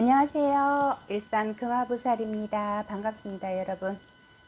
안녕하세요. 일산 금화부살입니다. 반갑습니다, 여러분.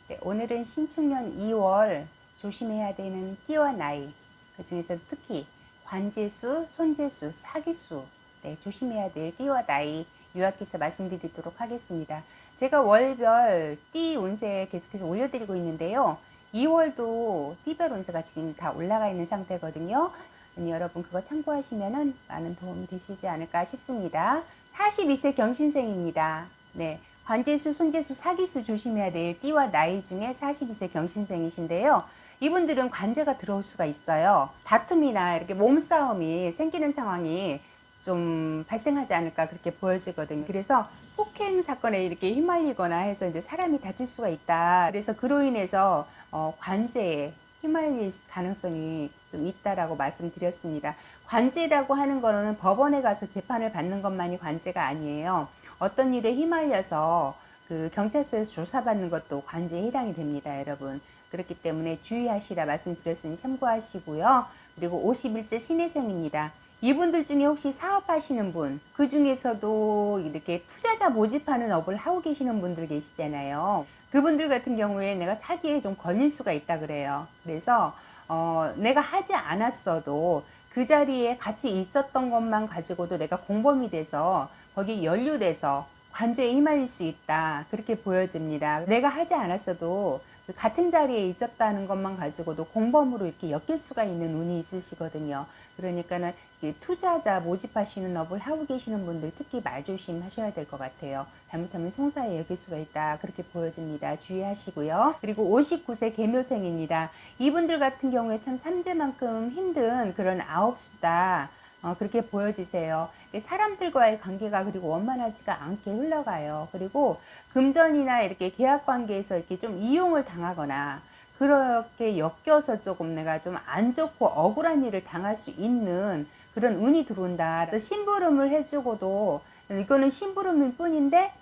네, 오늘은 신축년 2월 조심해야 되는 띠와 나이, 그 중에서 특히 관제수, 손재수, 사기수, 네, 조심해야 될 띠와 나이 요약해서 말씀드리도록 하겠습니다. 제가 월별 띠 운세 계속해서 올려드리고 있는데요. 2월도 띠별 운세가 지금 다 올라가 있는 상태거든요. 음, 여러분 그거 참고하시면 많은 도움이 되시지 않을까 싶습니다. 42세 경신생입니다. 네. 관제수, 손재수, 사기수 조심해야 될 띠와 나이 중에 42세 경신생이신데요. 이분들은 관제가 들어올 수가 있어요. 다툼이나 이렇게 몸싸움이 생기는 상황이 좀 발생하지 않을까 그렇게 보여지거든요. 그래서 폭행 사건에 이렇게 휘말리거나 해서 이제 사람이 다칠 수가 있다. 그래서 그로 인해서 어, 관제에 휘말릴 가능성이 좀 있다라고 말씀드렸습니다. 관제라고 하는 거는 법원에 가서 재판을 받는 것만이 관제가 아니에요. 어떤 일에 휘말려서 그 경찰서에서 조사받는 것도 관제에 해당이 됩니다, 여러분. 그렇기 때문에 주의하시라 말씀드렸으니 참고하시고요. 그리고 51세 신혜생입니다. 이분들 중에 혹시 사업하시는 분, 그 중에서도 이렇게 투자자 모집하는 업을 하고 계시는 분들 계시잖아요. 그분들 같은 경우에 내가 사기에 좀 걸릴 수가 있다 그래요. 그래서 어, 내가 하지 않았어도 그 자리에 같이 있었던 것만 가지고도 내가 공범이 돼서 거기 연루돼서 관제에 휘말릴 수 있다. 그렇게 보여집니다. 내가 하지 않았어도 그 같은 자리에 있었다는 것만 가지고도 공범으로 이렇게 엮일 수가 있는 운이 있으시거든요. 그러니까는 투자자 모집하시는 업을 하고 계시는 분들 특히 말조심 하셔야 될 것 같아요. 잘못하면 송사에 엮일 수가 있다. 그렇게 보여집니다. 주의하시고요. 그리고 59세 개묘생입니다. 이분들 같은 경우에 참 3대만큼 힘든 그런 아홉수다. 어, 그렇게 보여지세요. 사람들과의 관계가 그리고 원만하지가 않게 흘러가요. 그리고 금전이나 이렇게 계약 관계에서 이렇게 좀 이용을 당하거나 그렇게 엮여서 조금 내가 좀 안 좋고 억울한 일을 당할 수 있는 그런 운이 들어온다. 그래서 심부름을 해주고도 이거는 심부름일 뿐인데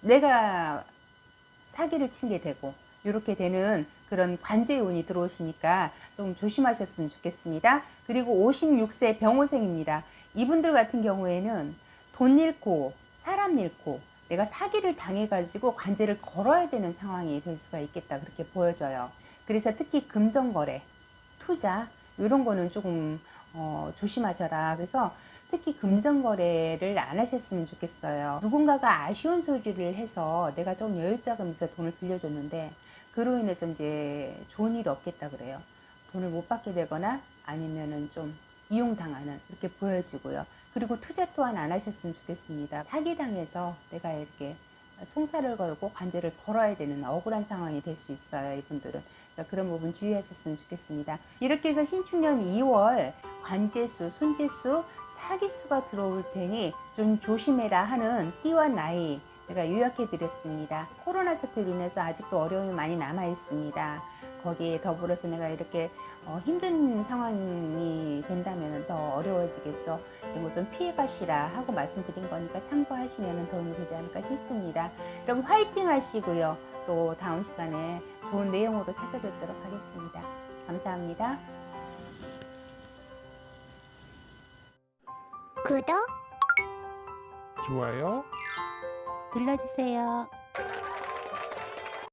내가 사기를 친 게 되고 이렇게 되는 그런 관제의 운이 들어오시니까 좀 조심하셨으면 좋겠습니다. 그리고 56세 병호생입니다. 이분들 같은 경우에는 돈 잃고 사람 잃고 내가 사기를 당해가지고 관제를 걸어야 되는 상황이 될 수가 있겠다 그렇게 보여져요. 그래서 특히 금전거래, 투자 이런 거는 조금 어, 조심하셔라. 그래서 특히 금전거래를 안 하셨으면 좋겠어요. 누군가가 아쉬운 소리를 해서 내가 좀 여유자금 있어 돈을 빌려줬는데 그로 인해서 이제 좋은 일이 없겠다 그래요. 돈을 못 받게 되거나 아니면은 좀 이용당하는 이렇게 보여지고요. 그리고 투자 또한 안 하셨으면 좋겠습니다. 사기당해서 내가 이렇게 송사를 걸고 관제를 걸어야 되는 억울한 상황이 될 수 있어요. 이분들은. 그러니까 그런 부분 주의하셨으면 좋겠습니다. 이렇게 해서 신축년 2월 관제수, 손재수, 사기수가 들어올 테니 좀 조심해라 하는 띠와 나이 제가 요약해 드렸습니다. 코로나 사태로 인해서 아직도 어려움이 많이 남아 있습니다. 거기에 더불어서 내가 이렇게 어, 힘든 상황이 된다면 더 어려워지겠죠. 이거 좀 피해가시라 하고 말씀드린 거니까 참고하시면 도움이 되지 않을까 싶습니다. 여러분 화이팅 하시고요. 또 다음 시간에 좋은 내용으로 찾아뵙도록 하겠습니다. 감사합니다. 구독, 좋아요. 눌러주세요.